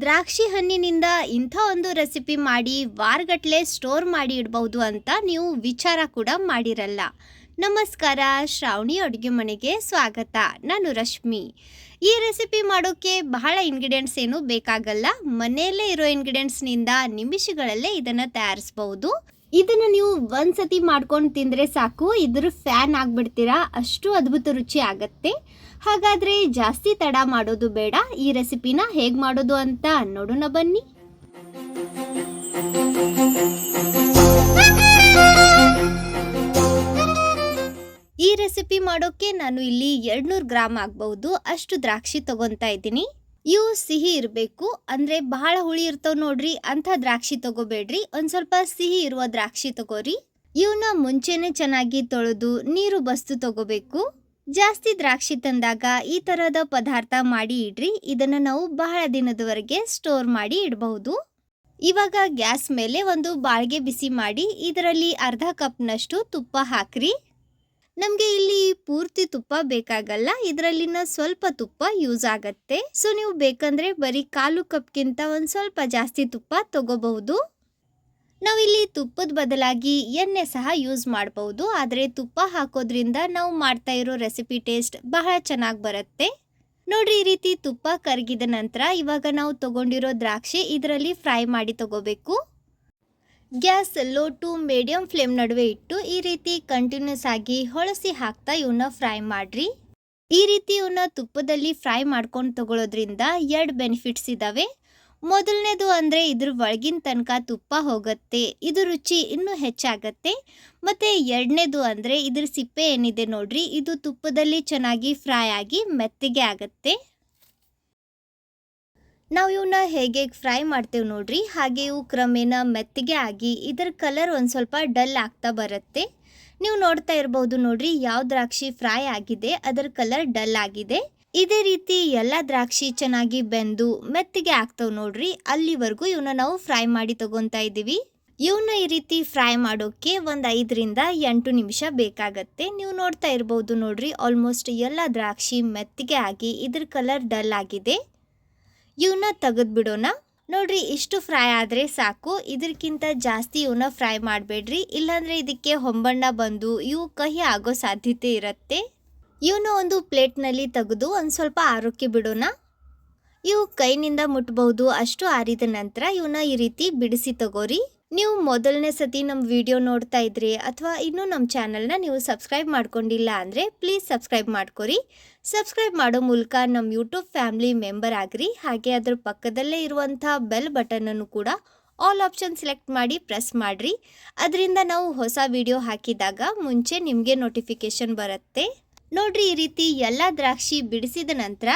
ದ್ರಾಕ್ಷಿ ಹಣ್ಣಿನಿಂದ ಇಂಥ ಒಂದು ರೆಸಿಪಿ ಮಾಡಿ ವಾರಗಟ್ಟಲೆ ಸ್ಟೋರ್ ಮಾಡಿ ಇಡಬಹುದು ಅಂತ ನೀವು ವಿಚಾರ ಕೂಡ ಮಾಡಿರಲ್ಲ. ನಮಸ್ಕಾರ, ಶ್ರಾವಣಿ ಅಡುಗೆ ಮನೆಗೆ ಸ್ವಾಗತ. ನಾನು ರಶ್ಮಿ. ಈ ರೆಸಿಪಿ ಮಾಡೋಕ್ಕೆ ಬಹಳ ಇಂಗ್ರೀಡಿಯೆಂಟ್ಸ್ ಏನು ಬೇಕಾಗಲ್ಲ. ಮನೆಯಲ್ಲೇ ಇರೋ ಇಂಗ್ರೀಡಿಯೆಂಟ್ಸ್ನಿಂದ ನಿಮಿಷಗಳಲ್ಲೇ ಇದನ್ನು ತಯಾರಿಸ್ಬೋದು ಇದನ್ನು ನೀವು ಒಂದ್ಸತಿ ಮಾಡ್ಕೊಂಡು ತಿಂದರೆ ಸಾಕು. ಇದ್ರ ಫ್ಯಾನ್ ಆಗಿಬಿಡ್ತೀರಾ? ಅಷ್ಟು ಅದ್ಭುತ ರುಚಿ ಆಗತ್ತೆ. ಹಾಗಾದ್ರೆ ಜಾಸ್ತಿ ತಡ ಮಾಡೋದು ಬೇಡ, ಈ ರೆಸಿಪಿನ ಹೇಗ್ ಮಾಡೋದು ಅಂತ ನೋಡೋಣ ಬನ್ನಿ. ಈ ರೆಸಿಪಿ ಮಾಡೋಕೆ ನಾನು ಇಲ್ಲಿ ಎರಡ್ನೂರು ಗ್ರಾಮ್ ಆಗಬಹುದು, ಅಷ್ಟು ದ್ರಾಕ್ಷಿ ತಗೊಂತಾ ಇದ್ದೀನಿ. ಇವು ಸಿಹಿ ಇರಬೇಕು, ಅಂದ್ರೆ ಬಹಳ ಹುಳಿ ಇರ್ತಾವ ನೋಡ್ರಿ ಅಂತ ದ್ರಾಕ್ಷಿ ತಗೋಬೇಡ್ರಿ, ಒಂದು ಸ್ವಲ್ಪ ಸಿಹಿ ಇರುವ ದ್ರಾಕ್ಷಿ ತಗೋರಿ. ಇವನ್ನ ಮುಂಚೆನೆ ಚೆನ್ನಾಗಿ ತೊಳೆದು ನೀರು ಬಸ್ತು ತಗೋಬೇಕು. ಜಾಸ್ತಿ ದ್ರಾಕ್ಷಿ ತಂದಾಗ ಈ ಥರದ ಪದಾರ್ಥ ಮಾಡಿ ಇಡ್ರಿ. ಇದನ್ನ ನಾವು ಬಹಳ ದಿನದವರೆಗೆ ಸ್ಟೋರ್ ಮಾಡಿ ಇಡಬಹುದು. ಇವಾಗ ಗ್ಯಾಸ್ ಮೇಲೆ ಒಂದು ಬಾಳ್ಗೆ ಬಿಸಿ ಮಾಡಿ ಇದರಲ್ಲಿ ಅರ್ಧ ಕಪ್ನಷ್ಟು ತುಪ್ಪ ಹಾಕ್ರಿ. ನಮಗೆ ಇಲ್ಲಿ ಪೂರ್ತಿ ತುಪ್ಪ ಬೇಕಾಗಲ್ಲ, ಇದರಲ್ಲಿನ ಸ್ವಲ್ಪ ತುಪ್ಪ ಯೂಸ್ ಆಗತ್ತೆ. ಸೊ ನೀವು ಬೇಕಂದ್ರೆ ಬರೀ ಕಾಲು ಕಪ್ಗಿಂತ ಒಂದು ಸ್ವಲ್ಪ ಜಾಸ್ತಿ ತುಪ್ಪ ತಗೋಬಹುದು. ನಾವಿಲ್ಲಿ ತುಪ್ಪದ ಬದಲಾಗಿ ಎಣ್ಣೆ ಸಹ ಯೂಸ್ ಮಾಡಬಹುದು ಆದರೆ ತುಪ್ಪ ಹಾಕೋದ್ರಿಂದ ನಾವು ಮಾಡ್ತಾ ಇರೋ ರೆಸಿಪಿ ಟೇಸ್ಟ್ ಬಹಳ ಚೆನ್ನಾಗಿ ಬರುತ್ತೆ. ನೋಡ್ರಿ ಈ ರೀತಿ ತುಪ್ಪ ಕರಗಿದ ನಂತರ ಇವಾಗ ನಾವು ತಗೊಂಡಿರೋ ದ್ರಾಕ್ಷಿ ಇದರಲ್ಲಿ ಫ್ರೈ ಮಾಡಿ ತಗೋಬೇಕು. Gas low to medium flame ನಡುವೆ ಇಟ್ಟು ಈ ರೀತಿ ಕಂಟಿನ್ಯೂಸ್ ಆಗಿ ಹೊಳಸಿ ಹಾಕ್ತಾ ಇವನ್ನ ಫ್ರೈ ಮಾಡ್ರಿ. ಈ ರೀತಿ ಇವನ್ನ ತುಪ್ಪದಲ್ಲಿ ಫ್ರೈ ಮಾಡ್ಕೊಂಡು ತಗೊಳ್ಳೋದ್ರಿಂದ ಎರಡು ಬೆನಿಫಿಟ್ಸ್ ಇದಾವೆ. ಮೊದಲನೇದು ಅಂದರೆ ಇದ್ರ ಒಳಗಿನ ತನಕ ತುಪ್ಪ ಹೋಗುತ್ತೆ, ಇದು ರುಚಿ ಇನ್ನೂ ಹೆಚ್ಚಾಗತ್ತೆ. ಮತ್ತು ಎರಡನೇದು ಅಂದರೆ ಇದ್ರ ಸಿಪ್ಪೆ ಏನಿದೆ ನೋಡ್ರಿ, ಇದು ತುಪ್ಪದಲ್ಲಿ ಚೆನ್ನಾಗಿ ಫ್ರೈ ಆಗಿ ಮೆತ್ತಗೆ ಆಗುತ್ತೆ. ನಾವು ಇವನ್ನ ಹೇಗೆ ಫ್ರೈ ಮಾಡ್ತೇವೆ ನೋಡ್ರಿ, ಹಾಗೆ ಇವು ಕ್ರಮೇಣ ಮೆತ್ತಗೆ ಆಗಿ ಇದರ ಕಲರ್ ಒಂದು ಸ್ವಲ್ಪ ಡಲ್ ಆಗ್ತಾ ಬರುತ್ತೆ. ನೀವು ನೋಡ್ತಾ ಇರ್ಬೋದು ನೋಡ್ರಿ, ಯಾವ ದ್ರಾಕ್ಷಿ ಫ್ರೈ ಆಗಿದೆ, ಅದರ ಕಲರ್ ಡಲ್ ಆಗಿದೆ. ಇದೇ ರೀತಿ ಎಲ್ಲ ದ್ರಾಕ್ಷಿ ಚೆನ್ನಾಗಿ ಬೆಂದು ಮೆತ್ತಗೆ ಆಗ್ತವೆ ನೋಡ್ರಿ. ಅಲ್ಲಿವರೆಗೂ ಇವನ್ನ ನಾವು ಫ್ರೈ ಮಾಡಿ ತಗೊಂತಾ ಇದ್ದೀವಿ. ಇವನ್ನ ಈ ರೀತಿ ಫ್ರೈ ಮಾಡೋಕೆ ಒಂದು ಐದರಿಂದ ಎಂಟು ನಿಮಿಷ ಬೇಕಾಗತ್ತೆ. ನೀವು ನೋಡ್ತಾ ಇರ್ಬೋದು ನೋಡ್ರಿ, ಆಲ್ಮೋಸ್ಟ್ ಎಲ್ಲ ದ್ರಾಕ್ಷಿ ಮೆತ್ತಗೆ ಆಗಿ ಇದ್ರ ಕಲರ್ ಡಲ್ ಆಗಿದೆ. ಇವನ್ನ ತೆಗೆದು ಬಿಡೋಣ. ನೋಡ್ರಿ, ಇಷ್ಟು ಫ್ರೈ ಆದರೆ ಸಾಕು. ಇದಕ್ಕಿಂತ ಜಾಸ್ತಿ ಇವನ್ನ ಫ್ರೈ ಮಾಡಬೇಡ್ರಿ. ಇಲ್ಲಾಂದರೆ ಇದಕ್ಕೆ ಹೊಂಬಣ್ಣ ಬಂದು ಇವು ಕಹಿ ಆಗೋ ಸಾಧ್ಯತೆ ಇರುತ್ತೆ. ಇವನ್ನ ಒಂದು ಪ್ಲೇಟ್ನಲ್ಲಿ ತೆಗೆದು ಒಂದು ಸ್ವಲ್ಪ ಆರೋಕ್ಕೆ ಬಿಡೋಣ ಇವು ಕೈನಿಂದ ಮುಟ್ಬಹುದು ಅಷ್ಟು ಆರಿದ ನಂತರ ಇವನ್ನ ಈ ರೀತಿ ಬಿಡಿಸಿ ತಗೋರಿ. ನೀವು ಮೊದಲನೇ ಸತಿ ನಮ್ಮ ವಿಡಿಯೋ ನೋಡ್ತಾ ಇದ್ರಿ ಅಥವಾ ಇನ್ನೂ ನಮ್ಮ ಚಾನಲ್ನ ನೀವು ಸಬ್ಸ್ಕ್ರೈಬ್ ಮಾಡ್ಕೊಂಡಿಲ್ಲ ಅಂದರೆ ಪ್ಲೀಸ್ ಸಬ್ಸ್ಕ್ರೈಬ್ ಮಾಡ್ಕೊರಿ. ಸಬ್ಸ್ಕ್ರೈಬ್ ಮಾಡೋ ಮೂಲಕ ನಮ್ಮ ಯೂಟ್ಯೂಬ್ ಫ್ಯಾಮಿಲಿ ಮೆಂಬರ್ ಆಗ್ರಿ. ಹಾಗೆ ಅದ್ರ ಪಕ್ಕದಲ್ಲೇ ಇರುವಂಥ ಬೆಲ್ ಬಟನನ್ನು ಕೂಡ ಆಲ್ ಆಪ್ಷನ್ ಸೆಲೆಕ್ಟ್ ಮಾಡಿ ಪ್ರೆಸ್ ಮಾಡಿರಿ. ಅದರಿಂದ ನಾವು ಹೊಸ ವಿಡಿಯೋ ಹಾಕಿದಾಗ ಮುಂಚೆ ನಿಮಗೆ ನೋಟಿಫಿಕೇಶನ್ ಬರುತ್ತೆ. ನೋಡ್ರಿ ಈ ರೀತಿ ಎಲ್ಲ ದ್ರಾಕ್ಷಿ ಬಿಡಿಸಿದ ನಂತರ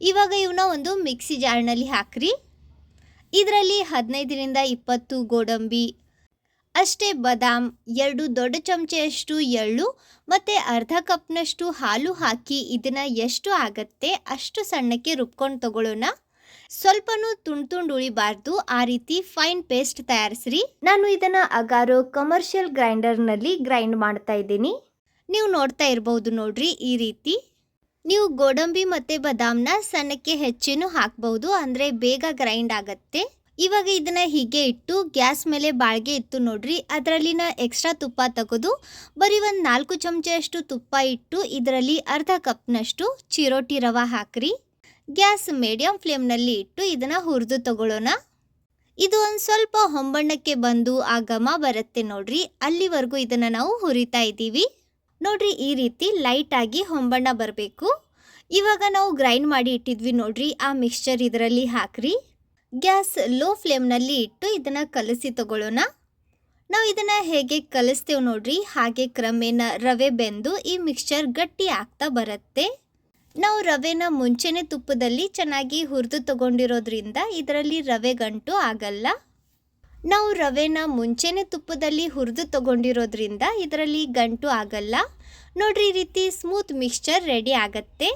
ಇವಾಗ ಇವನ್ನ ಒಂದು ಮಿಕ್ಸಿ ಜಾರ್ನಲ್ಲಿ ಹಾಕ್ರಿ. ಇದರಲ್ಲಿ ಹದಿನೈದರಿಂದ ಇಪ್ಪತ್ತು ಗೋಡಂಬಿ, ಅಷ್ಟೇ ಬಾದಾಮ್, ಎರಡು ದೊಡ್ಡ ಚಮಚೆಯಷ್ಟು ಎಳ್ಳು ಮತ್ತು ಅರ್ಧ ಕಪ್ನಷ್ಟು ಹಾಲು ಹಾಕಿ ಇದನ್ನು ಎಷ್ಟು ಆಗತ್ತೆ ಅಷ್ಟು ಸಣ್ಣಕ್ಕೆ ರುಬ್ಕೊಂಡು ತಗೊಳ್ಳೋಣ. ಸ್ವಲ್ಪನೂ ತುಂಡು ತುಂಡು ಉಳಿಬಾರ್ದು, ಆ ರೀತಿ ಫೈನ್ ಪೇಸ್ಟ್ ತಯಾರಿಸ್ರಿ. ನಾನು ಇದನ್ನು ಅಗಾರೋ ಕಮರ್ಷಿಯಲ್ ಗ್ರೈಂಡರ್ನಲ್ಲಿ ಗ್ರೈಂಡ್ ಮಾಡ್ತಾ ಇದ್ದೀನಿ. ನೀವು ನೋಡ್ತಾ ಇರಬಹುದು ನೋಡ್ರಿ ಈ ರೀತಿ. ನೀವು ಗೋಡಂಬಿ ಮತ್ತು ಬಾದಾಮ್ನ ಸಣ್ಣಕ್ಕೆ ಹೆಚ್ಚೇನು ಹಾಕ್ಬಹುದು ಅಂದರೆ ಬೇಗ ಗ್ರೈಂಡ್ ಆಗತ್ತೆ. ಇವಾಗ ಇದನ್ನು ಹೀಗೆ ಇಟ್ಟು ಗ್ಯಾಸ್ ಮೇಲೆ ಬಾಳ್ಗೆ ಇತ್ತು ನೋಡ್ರಿ, ಅದರಲ್ಲಿನ ಎಕ್ಸ್ಟ್ರಾ ತುಪ್ಪ ತೆಗೆದು ಬರೀ ಒಂದು ನಾಲ್ಕು ಚಮಚಷ್ಟು ತುಪ್ಪ ಇಟ್ಟು ಇದರಲ್ಲಿ ಅರ್ಧ ಕಪ್ನಷ್ಟು ಚಿರೋಟಿ ರವೆ ಹಾಕ್ರಿ. ಗ್ಯಾಸ್ ಮೀಡಿಯಂ ಫ್ಲೇಮ್ನಲ್ಲಿ ಇಟ್ಟು ಇದನ್ನು ಹುರಿದು ತಗೊಳ್ಳೋಣ. ಇದು ಒಂದು ಸ್ವಲ್ಪ ಹೊಂಬಣ್ಣಕ್ಕೆ ಬಂದು ಆ ಘಮ ಬರುತ್ತೆ ನೋಡ್ರಿ, ಅಲ್ಲಿವರೆಗೂ ಇದನ್ನು ನಾವು ಹುರಿತಾ ಇದ್ದೀವಿ. ನೋಡ್ರಿ ಈ ರೀತಿ ಲೈಟ್ ಆಗಿ ಹೊಂಬಣ್ಣ ಬರಬೇಕು. ಇವಾಗ ನಾವು ಗ್ರೈಂಡ್ ಮಾಡಿ ಇಟ್ಟಿದ್ವಿ ನೋಡ್ರಿ, ಆ ಮಿಕ್ಸ್ಚರ್ ಇದರಲ್ಲಿ ಹಾಕ್ರಿ. ಗ್ಯಾಸ್ ಲೋ ಫ್ಲೇಮ್ನಲ್ಲಿ ಇಟ್ಟು ಇದನ್ನು ಕಲಸಿ ತಗೊಳ್ಳೋಣ. ನಾವು ಇದನ್ನು ಹೇಗೆ ಕಲಿಸ್ತೇವೆ ನೋಡ್ರಿ, ಹಾಗೆ ಕ್ರಮೇಣ ರವೆ ಬೆಂದು ಈ ಮಿಕ್ಸ್ಚರ್ ಗಟ್ಟಿ ಆಗ್ತಾ ಬರುತ್ತೆ. ನಾವು ರವೆನ ಮುಂಚೆನೆ ತುಪ್ಪದಲ್ಲಿ ಚೆನ್ನಾಗಿ ಹುರಿದು ತಗೊಂಡಿರೋದ್ರಿಂದ ಇದರಲ್ಲಿ ರವೆ ಗಂಟು ಆಗಲ್ಲ. ನಾವು ರವೆನ ಮುಂಚೆನೆ ತುಪ್ಪದಲ್ಲಿ ಹುರಿದು ತಗೊಂಡಿರೋದ್ರಿಂದ ಇದರಲ್ಲಿ ಗಂಟು ಆಗಲ್ಲ. ನೋಡ್ರಿ ಈ ರೀತಿ ಸ್ಮೂತ್ ಮಿಕ್ಸ್ಚರ್ ರೆಡಿ ಆಗತ್ತೆ.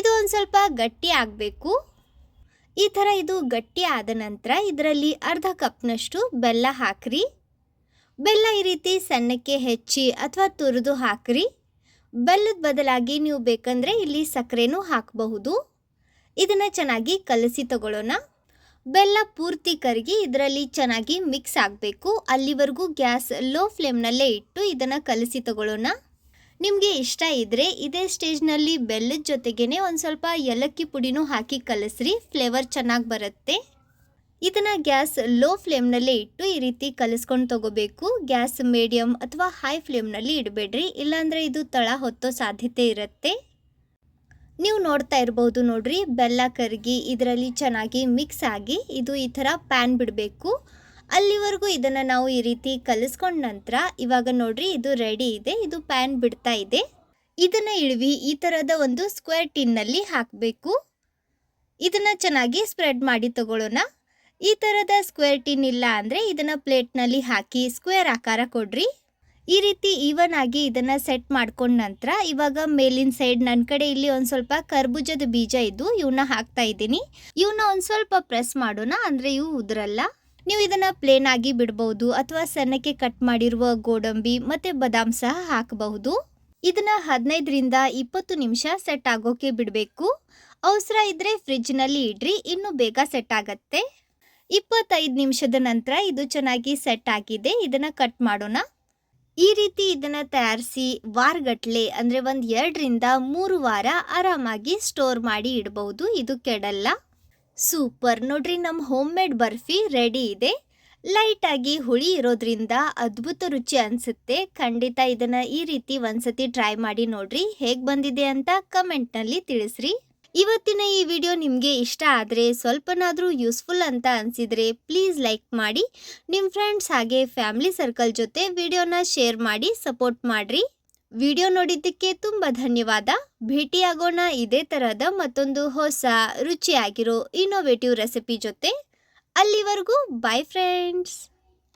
ಇದು ಒಂದು ಸ್ವಲ್ಪ ಗಟ್ಟಿ ಆಗಬೇಕು. ಈ ಥರ ಇದು ಗಟ್ಟಿ ಆದ ನಂತರ ಇದರಲ್ಲಿ ಅರ್ಧ ಕಪ್ನಷ್ಟು ಬೆಲ್ಲ ಹಾಕ್ರಿ. ಬೆಲ್ಲ ಈ ರೀತಿ ಸಣ್ಣಕ್ಕೆ ಹೆಚ್ಚಿ ಅಥವಾ ತುರಿದು ಹಾಕ್ರಿ. ಬೆಲ್ಲದ ಬದಲಾಗಿ ನೀವು ಬೇಕಂದರೆ ಇಲ್ಲಿ ಸಕ್ಕರೆನೂ ಹಾಕಬಹುದು. ಇದನ್ನು ಚೆನ್ನಾಗಿ ಕಲಸಿ ತಗೊಳ್ಳೋಣ. ಬೆಲ್ಲ ಪೂರ್ತಿ ಕರಗಿ ಇದರಲ್ಲಿ ಚೆನ್ನಾಗಿ ಮಿಕ್ಸ್ ಆಗಬೇಕು. ಅಲ್ಲಿವರೆಗೂ ಗ್ಯಾಸ್ ಲೋ ಫ್ಲೇಮ್ನಲ್ಲೇ ಇಟ್ಟು ಇದನ್ನು ಕಲಸಿ ತಗೊಳ್ಳೋಣ. ನಿಮಗೆ ಇಷ್ಟ ಇದ್ದರೆ ಇದೇ ಸ್ಟೇಜ್ನಲ್ಲಿ ಬೆಲ್ಲದ ಜೊತೆಗೇ ಒಂದು ಸ್ವಲ್ಪ ಏಲಕ್ಕಿ ಪುಡಿನೂ ಹಾಕಿ ಕಲಸ್ರಿ, ಫ್ಲೇವರ್ ಚೆನ್ನಾಗಿ ಬರುತ್ತೆ. ಇದನ್ನು ಗ್ಯಾಸ್ ಲೋ ಫ್ಲೇಮ್ನಲ್ಲೇ ಇಟ್ಟು ಈ ರೀತಿ ಕಲಿಸ್ಕೊಂಡು ತಗೋಬೇಕು. ಗ್ಯಾಸ್ ಮೀಡಿಯಮ್ ಅಥವಾ ಹೈ ಫ್ಲೇಮ್ನಲ್ಲಿ ಇಡಬೇಡ್ರಿ, ಇಲ್ಲಾಂದರೆ ಇದು ತಳ ಹೊತ್ತೋ ಸಾಧ್ಯತೆ ಇರುತ್ತೆ. ನೀವು ನೋಡ್ತಾ ಇರ್ಬೋದು ನೋಡ್ರಿ, ಬೆಲ್ಲ ಕರಗಿ ಇದರಲ್ಲಿ ಚೆನ್ನಾಗಿ ಮಿಕ್ಸ್ ಆಗಿ ಇದು ಈ ಥರ ಪ್ಯಾನ್ ಬಿಡಬೇಕು. ಅಲ್ಲಿವರೆಗೂ ಇದನ್ನು ನಾವು ಈ ರೀತಿ ಕಲಿಸ್ಕೊಂಡ ನಂತರ ಇವಾಗ ನೋಡ್ರಿ ಇದು ರೆಡಿ ಇದೆ, ಇದು ಪ್ಯಾನ್ ಬಿಡ್ತಾ ಇದೆ. ಇದನ್ನು ಇಳಿವಿ, ಈ ಥರದ ಒಂದು ಸ್ಕ್ವೇರ್ ಟಿನ್ನಲ್ಲಿ ಹಾಕಬೇಕು. ಇದನ್ನು ಚೆನ್ನಾಗಿ ಸ್ಪ್ರೆಡ್ ಮಾಡಿ ತಗೊಳ್ಳೋಣ. ಈ ಥರದ ಸ್ಕ್ವೇರ್ ಟಿನ್ ಇಲ್ಲ ಅಂದರೆ ಇದನ್ನು ಪ್ಲೇಟ್ನಲ್ಲಿ ಹಾಕಿ ಸ್ಕ್ವೇರ್ ಆಕಾರ ಕೊಡ್ರಿ. ಈ ರೀತಿ ಈವನ್ ಆಗಿ ಇದನ್ನ ಸೆಟ್ ಮಾಡ್ಕೊಂಡ ನಂತರ ಇವಾಗ ಮೇಲಿನ ಸೈಡ್ ನನ್ನ ಕಡೆ ಇಲ್ಲಿ ಒಂದು ಸ್ವಲ್ಪ ಕರ್ಬೂಜದ ಬೀಜ ಇದ್ದು ಇವನ್ನ ಹಾಕ್ತಾ ಇದ್ದೀನಿ. ಇವನ್ನ ಒಂದು ಸ್ವಲ್ಪ ಪ್ರೆಸ್ ಮಾಡೋಣ, ಅಂದರೆ ಇವು ಉದುರಲ್ಲ. ನೀವು ಇದನ್ನ ಪ್ಲೇನ್ ಆಗಿ ಬಿಡಬಹುದು ಅಥವಾ ಸಣ್ಣಕ್ಕೆ ಕಟ್ ಮಾಡಿರುವ ಗೋಡಂಬಿ ಮತ್ತೆ ಬದಾಮ್ ಸಹ ಹಾಕಬಹುದು. ಇದನ್ನ ಹದಿನೈದರಿಂದ ಇಪ್ಪತ್ತು ನಿಮಿಷ ಸೆಟ್ ಆಗೋಕೆ ಬಿಡಬೇಕು. ಅವಸರ ಇದ್ರೆ ಫ್ರಿಜ್ನಲ್ಲಿ ಇಡ್ರಿ, ಇನ್ನು ಬೇಗ ಸೆಟ್ ಆಗತ್ತೆ. ಇಪ್ಪತ್ತೈದು ನಿಮಿಷದ ನಂತರ ಇದು ಚೆನ್ನಾಗಿ ಸೆಟ್ ಆಗಿದೆ, ಇದನ್ನ ಕಟ್ ಮಾಡೋಣ. ಈ ರೀತಿ ಇದನ್ನ ತಯಾರಿಸಿ ವಾರಗಟ್ಲೆ ಅಂದ್ರೆ ಒಂದು ಎರಡರಿಂದ ಮೂರು ವಾರ ಆರಾಮಾಗಿ ಸ್ಟೋರ್ ಮಾಡಿ ಇಡಬಹುದು ಇದು ಕೆಡಲ್ಲ. ಸೂಪರ್ ನೋಡ್ರಿ ನಮ್ಮ ಹೋಮ್ ಮೇಡ್ ಬರ್ಫಿ ರೆಡಿ ಇದೆ. ಲೈಟ್ ಆಗಿ ಹುಳಿ ಇರೋದ್ರಿಂದ ಅದ್ಭುತ ರುಚಿ ಅನ್ಸುತ್ತೆ. ಖಂಡಿತ ಇದನ್ನ ಈ ರೀತಿ ಒಂದ್ಸತಿ ಟ್ರೈ ಮಾಡಿ ನೋಡ್ರಿ. ಹೇಗೆ ಬಂದಿದೆ ಅಂತ ಕಮೆಂಟ್ನಲ್ಲಿ ತಿಳಿಸ್ರಿ. ಇವತ್ತಿನ ಈ ವಿಡಿಯೋ ನಿಮಗೆ ಇಷ್ಟ ಆದರೆ ಸ್ವಲ್ಪನಾದರೂ ಯೂಸ್ಫುಲ್ ಅಂತ ಅನಿಸಿದರೆ ಪ್ಲೀಸ್ ಲೈಕ್ ಮಾಡಿ. ನಿಮ್ಮ ಫ್ರೆಂಡ್ಸ್ ಹಾಗೆ ಫ್ಯಾಮಿಲಿ ಸರ್ಕಲ್ ಜೊತೆ ವಿಡಿಯೋನ ಶೇರ್ ಮಾಡಿ ಸಪೋರ್ಟ್ ಮಾಡಿರಿ. ವಿಡಿಯೋ ನೋಡಿದ್ದಕ್ಕೆ ತುಂಬ ಧನ್ಯವಾದ. ಭೇಟಿಯಾಗೋಣ ಇದೇ ತರಹದ ಮತ್ತೊಂದು ಹೊಸ ರುಚಿಯಾಗಿರೋ ಇನ್ನೋವೇಟಿವ್ ರೆಸಿಪಿ ಜೊತೆ. ಅಲ್ಲಿವರೆಗೂ ಬಾಯ್ ಫ್ರೆಂಡ್ಸ್